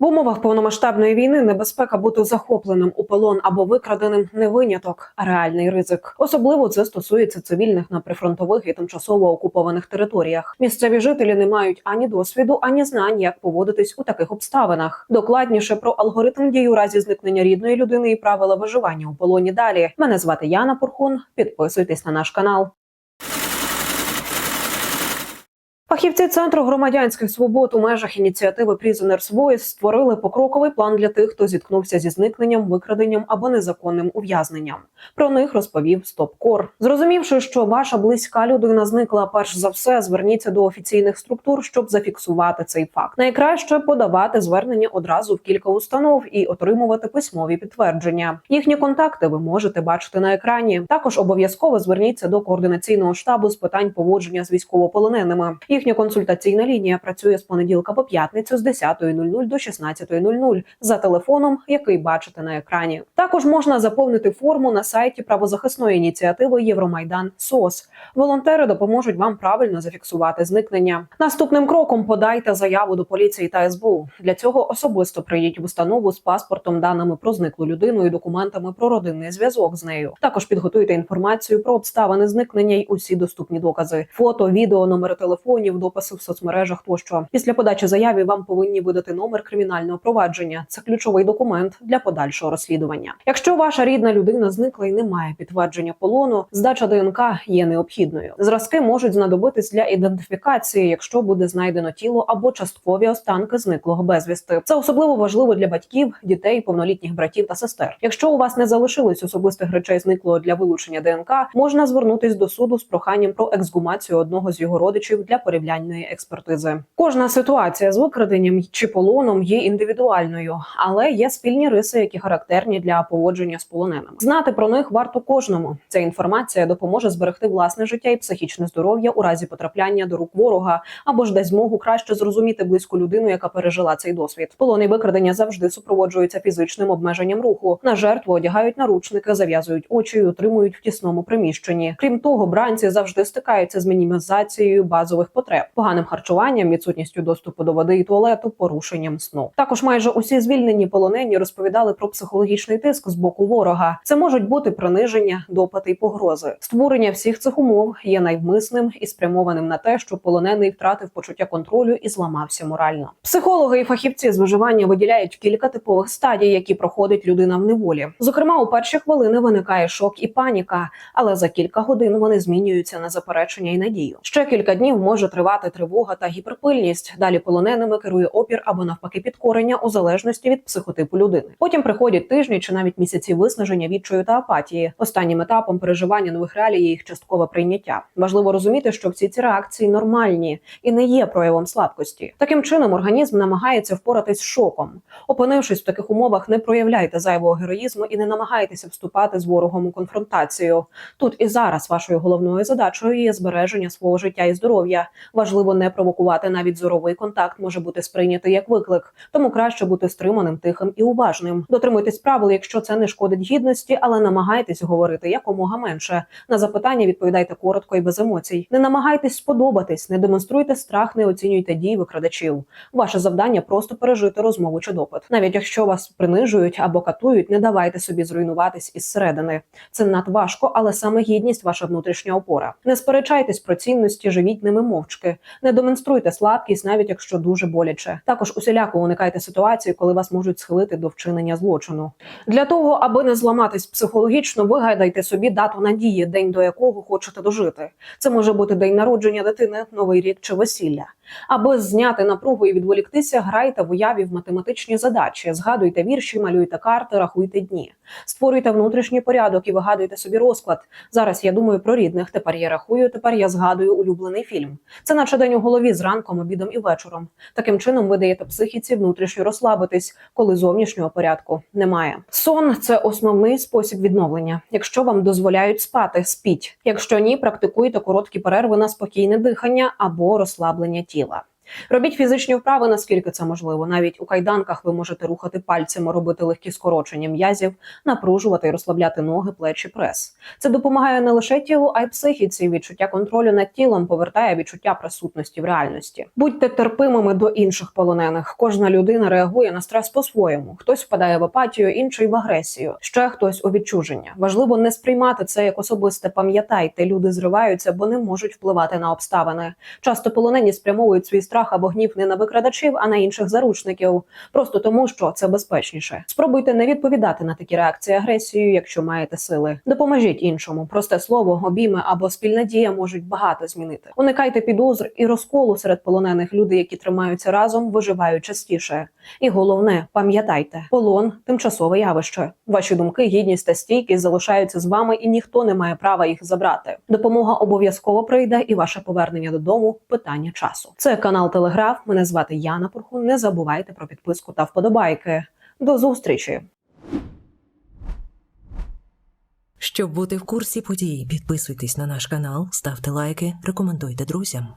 В умовах повномасштабної війни небезпека бути захопленим у полон або викраденим не виняток, а реальний ризик. Особливо це стосується цивільних на прифронтових і тимчасово окупованих територіях. Місцеві жителі не мають ані досвіду, ані знань, як поводитись у таких обставинах. Докладніше про алгоритм дій у разі зникнення рідної людини і правила виживання у полоні. Далі мене звати Яна Пурхун. Підписуйтесь на наш канал. Фахівці центру громадянських свобод у межах ініціативи Prisoners Voice створили покроковий план для тих, хто зіткнувся зі зникненням, викраденням або незаконним ув'язненням. Про них розповів Стопкор. Зрозумівши, що ваша близька людина зникла, перш за все зверніться до офіційних структур, щоб зафіксувати цей факт. Найкраще подавати звернення одразу в кілька установ і отримувати письмові підтвердження. Їхні контакти ви можете бачити на екрані. Також обов'язково зверніться до координаційного штабу з питань поводження з військовополоненими. Їхня консультаційна лінія працює з понеділка по п'ятницю з 10.00 до 16.00 за телефоном, який бачите на екрані. Також можна заповнити форму на сайті правозахисної ініціативи Євромайдан СОС. Волонтери допоможуть вам правильно зафіксувати зникнення. Наступним кроком подайте заяву до поліції та СБУ. Для цього особисто прийдіть в установу з паспортом, даними про зниклу людину і документами про родинний зв'язок з нею. Також підготуйте інформацію про обставини зникнення й усі доступні докази: фото, відео, номери телефонів, дописи в соцмережах тощо. Після подачі заяви вам повинні видати номер кримінального провадження. Це ключовий документ для подальшого розслідування. Якщо ваша рідна людина зникла і не має підтвердження полону, здача ДНК є необхідною. Зразки можуть знадобитись для ідентифікації, якщо буде знайдено тіло або часткові останки зниклого безвісти. Це особливо важливо для батьків, дітей, повнолітніх братів та сестер. Якщо у вас не залишилось особистих речей зниклого для вилучення ДНК, можна звернутись до суду з проханням про ексгумацію одного з його родичів для порівняльної експертизи. Кожна ситуація з викраденням чи полоном є індивідуальною, але є спільні риси, які характерні для поводження з полоненими. Знати про них варто кожному. Ця інформація допоможе зберегти власне життя і психічне здоров'я у разі потрапляння до рук ворога або ж дасть змогу краще зрозуміти близьку людину, яка пережила цей досвід. Полон і викрадення завжди супроводжуються фізичним обмеженням руху. На жертву одягають наручники, зав'язують очі і утримують в тісному приміщенні. Крім того, бранці завжди стикаються з мінімізацією базових потреб, поганим харчуванням, відсутністю доступу до води і туалету, порушенням сну. Також майже усі звільнені полонені розповідали про психологічний тиск з боку ворога. Це можуть бути приниження, допити й погрози. Створення всіх цих умов є навмисним і спрямованим на те, що полонений втратив почуття контролю і зламався морально. Психологи і фахівці з виживання виділяють кілька типових стадій, які проходить людина в неволі. Зокрема, у перші хвилини виникає шок і паніка, але за кілька годин вони змінюються на заперечення і надію. Ще кілька днів може тривати тривога та гіперпильність. Далі полоненими керує опір або навпаки підкорення у залежності від психотипу людини. Потім приходять тижні чи навіть місяці виснаження відчаю та апатії. Останнім етапом переживання нових реалій є їх часткове прийняття. Важливо розуміти, що всі ці реакції нормальні і не є проявом слабкості. Таким чином організм намагається впоратись з шоком. Опинившись в таких умовах, не проявляйте зайвого героїзму і не намагайтеся вступати з ворогом у конфронтацію. Тут і зараз вашою головною задачею є збереження свого життя і здоров'я. Важливо не провокувати навіть зоровий контакт може бути сприйнятий як виклик, тому краще бути стриманим, тихим і уважним. Дотримуйтесь правил, якщо це не шкодить гідності, але намагайтесь говорити якомога менше. На запитання відповідайте коротко і без емоцій. Не намагайтесь сподобатись, не демонструйте страх, не оцінюйте дії викрадачів. Ваше завдання просто пережити розмову чи допит. Навіть якщо вас принижують або катують, не давайте собі зруйнуватись із середини. Це надважко, але саме гідність ваша внутрішня опора. Не сперечайтесь про цінності, живіть ними мовчки. Не демонструйте слабкість, навіть якщо дуже боляче. Також усіляко уникайте ситуації, коли вас можуть схилити до вчинення злочину. Для того, аби не зламатись психологічно, вигадайте собі дату надії, день до якого хочете дожити. Це може бути день народження дитини, новий рік чи весілля. Аби зняти напругу і відволіктися, грайте в уяві в математичні задачі, згадуйте вірші, малюйте карти, рахуйте дні, створюйте внутрішній порядок і вигадуйте собі розклад. Зараз я думаю про рідних. Тепер я рахую. Тепер я згадую улюблений фільм. Це наче день у голові зранком, обідом і вечором. Таким чином ви даєте психіці внутрішньо розслабитись, коли зовнішнього порядку немає. Сон це основний спосіб відновлення. Якщо вам дозволяють спати, спіть. Якщо ні, практикуйте короткі перерви на спокійне дихання або розслаблення тіла. Робіть фізичні вправи, наскільки це можливо. Навіть у кайданках ви можете рухати пальцями, робити легкі скорочення м'язів, напружувати і розслабляти ноги, плечі, прес. Це допомагає не лише тілу, а й психіці. Відчуття контролю над тілом повертає відчуття присутності в реальності. Будьте терпимими до інших полонених. Кожна людина реагує на стрес по-своєму. Хтось впадає в апатію, інший в агресію, ще хтось у відчуження. Важливо не сприймати це як особисте. Пам'ятайте, люди зриваються, бо не можуть впливати на обставини. Часто полонені спрямовують свій страх або гнів не на викрадачів, а на інших заручників, просто тому, що це безпечніше. Спробуйте не відповідати на такі реакції агресією, якщо маєте сили. Допоможіть іншому. Просте слово, обійми або спільна дія можуть багато змінити. Уникайте підозр і розколу серед полонених. людей, які тримаються разом, виживають частіше. І головне, пам'ятайте, полон тимчасове явище. Ваші думки, гідність та стійкість залишаються з вами, і ніхто не має права їх забрати. Допомога обов'язково прийде, і ваше повернення додому питання часу. Це канал Телеграф. Мене звати Яна Пурхун. Не забувайте про підписку та вподобайки. До зустрічі! Щоб бути в курсі подій, підписуйтесь на наш канал, ставте лайки, рекомендуйте друзям.